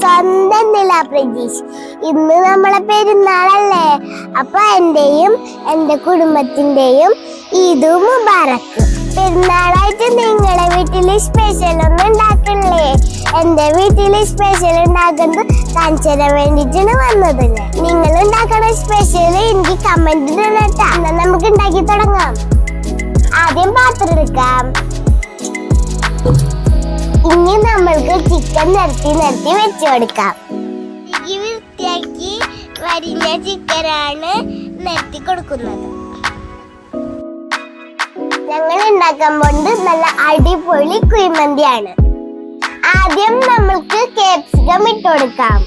സ്വന്തം നില പ്രജീഷ് ഇന്ന് നമ്മളെ പെരുന്നാളല്ലേ? അപ്പൊ എന്റെയും എന്റെ കുടുംബത്തിന്റെയും ഈദ് മുബാറക്ക്. പെരുന്നാളായിട്ട് നിങ്ങളെ വീട്ടിൽ സ്പെഷ്യൽ ഒന്നും ഉണ്ടാക്കണില്ലേ? എന്റെ വീട്ടിൽ സ്പെഷ്യൽ ഉണ്ടാക്കുന്നത് കാണിച്ചു വേണ്ടിട്ടാണ് വന്നത്. നിങ്ങൾ ഉണ്ടാക്കണ സ്പെഷ്യൽ എനിക്ക് കമന്റ് എന്നാ നമുക്ക് ഉണ്ടാക്കി തുടങ്ങാം. ആദ്യം പാത്രം എടുക്കാം. ഇനി നമ്മൾക്ക് ചിക്കൻ നിരത്തി നിരത്തി വെച്ചു കൊടുക്കാം. ഈ വൃത്തിയാക്കി വരിഞ്ഞ ചിക്കനാണ് നിരത്തി കൊടുക്കുന്നത്. ഞങ്ങൾ ഉണ്ടാക്കാൻ പോകുന്നത് നല്ല അടിപൊളി കുഴിമന്തിയാണ്. ആദ്യം നമ്മൾക്ക് കേപ്സിക്കം ഇട്ട് കൊടുക്കാം.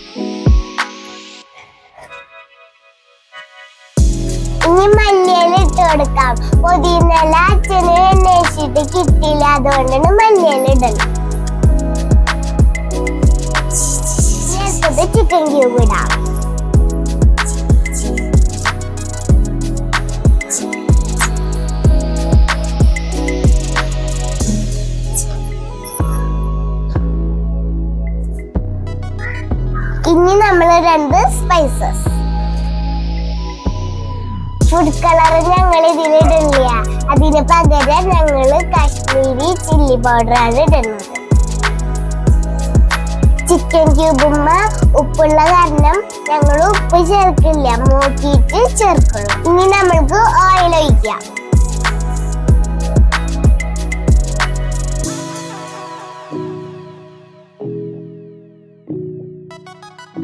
ഇനി മല്ലിയില ഇട്ട് കൊടുക്കാം. പുതിയ നില അച്ഛനെ അന്വേഷിച്ചിട്ട് കിട്ടിയില്ല അതുകൊണ്ടാണ് മല്ലിയില ഇടണം അടുത്തത് you ക്യൂബ് ഇടാം ഇനി നമ്മൾ രണ്ട് സ്പൈസസ് ഫുഡ് കളർ ഞങ്ങൾ ഇതിലിടുന്നില്ല അതിന് പകരം ഞങ്ങൾ കാശ്മീരി ചില്ലി പൗഡർ ആണ് ഇടുന്നത് ചിക്കൻ ക്യൂബുമ്മ ഉപ്പുള്ള കാരണം ഞങ്ങൾ ഉപ്പ് ചേർക്കില്ല. നോക്കിയിട്ട് ചേർക്കണം. ഇനി നമ്മൾക്ക് ഓയിൽ ഒഴിക്കാം.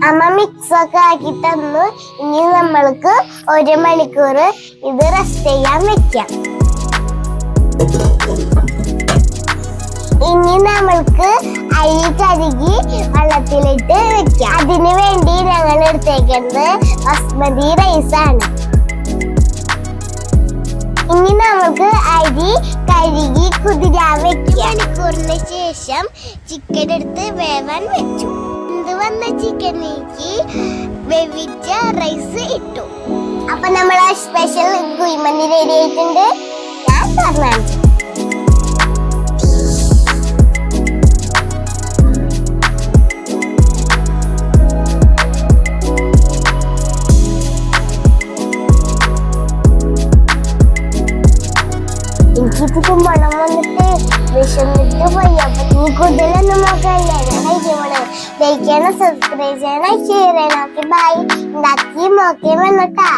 അമ്മ മിക്സ് ഒക്കെ ആക്കി തന്നു. ഇനി നമ്മൾക്ക് ഒരു മണിക്കൂർ ഇത് റെസ്റ്റ് ചെയ്യാൻ വെക്കാം. ഇനി നമ്മൾക്ക് അരി വെള്ളത്തിലിട്ട് വെക്കാം വേണ്ടി ഞങ്ങൾ എടുത്തേക്കുന്നത് ബസ്മതി റൈസ് ആണ്. ഇനി നമുക്ക് അരി കഴുകി കുതിരാൻ വെക്കാം മണിക്കൂറിന് ശേഷം ചിക്കൻ എടുത്ത് വേവാൻ വെച്ചു. ഇത് വന്ന ചിക്കനിലേക്ക് വേവിച്ച റൈസ് ഇട്ടു. അപ്പൊ നമ്മൾ സ്പെഷ്യൽ കുഴിമന്തി റെഡി ആയിട്ടുണ്ട്. ഞാൻ പറഞ്ഞു എനിക്കിപ്പോ മണം വന്നിട്ട് വിശന്നിട്ട് പോയി. അപ്പൊ നീ കൂടുതലൊന്നും നോക്കല്ലേ ഞാൻ കഴിക്കുമ്പോഴേ ലൈക്കണം സബ്സ്ക്രൈബ് ചെയ്യണം ഷെയർ ചെയ്യണം ഓക്കെ ബൈ ഉണ്ടാക്കിയും നോക്കി വന്നിട്ടാ.